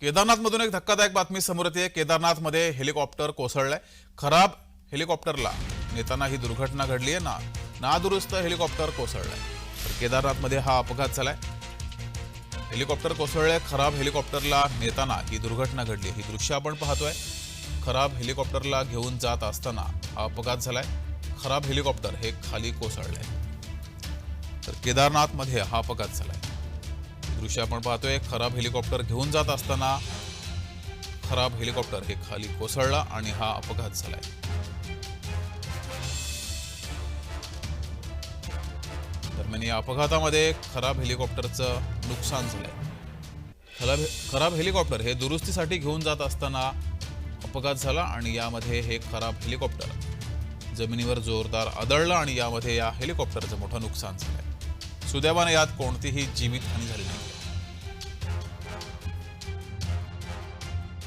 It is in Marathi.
केदारनाथमधून एक धक्कादायक बातमी समोर येते. केदारनाथमध्ये हेलिकॉप्टर कोसळलंय. खराब हेलिकॉप्टरला नेताना ही दुर्घटना घडली आहे. ना नादुरुस्त हेलिकॉप्टर कोसळलंय. तर केदारनाथमध्ये हा अपघात झालाय. हेलिकॉप्टर कोसळलंय. खराब हेलिकॉप्टरला नेताना ही दुर्घटना घडली ही दृश्य आपण पाहतोय. खराब हेलिकॉप्टरला घेऊन जात असताना हा अपघात झालाय. खराब हेलिकॉप्टर हे खाली कोसळलंय. तर केदारनाथमध्ये हा अपघात झालाय. दृश्य आपण पाहतोय. खराब हेलिकॉप्टर घेऊन जात असताना खराब हेलिकॉप्टर हे खाली कोसळला आणि हा अपघात झालाय. दरम्यान या अपघातामध्ये खराब हेलिकॉप्टरचं नुकसान झालंय. खराब खराब हेलिकॉप्टर हे दुरुस्तीसाठी घेऊन जात असताना अपघात झाला आणि यामध्ये हे खराब हेलिकॉप्टर जमिनीवर जोरदार आदळलं आणि यामध्ये या हेलिकॉप्टरचं मोठं नुकसान झालंय. सुदैवाने यात कोणतीही जीवितहानी झाली नाही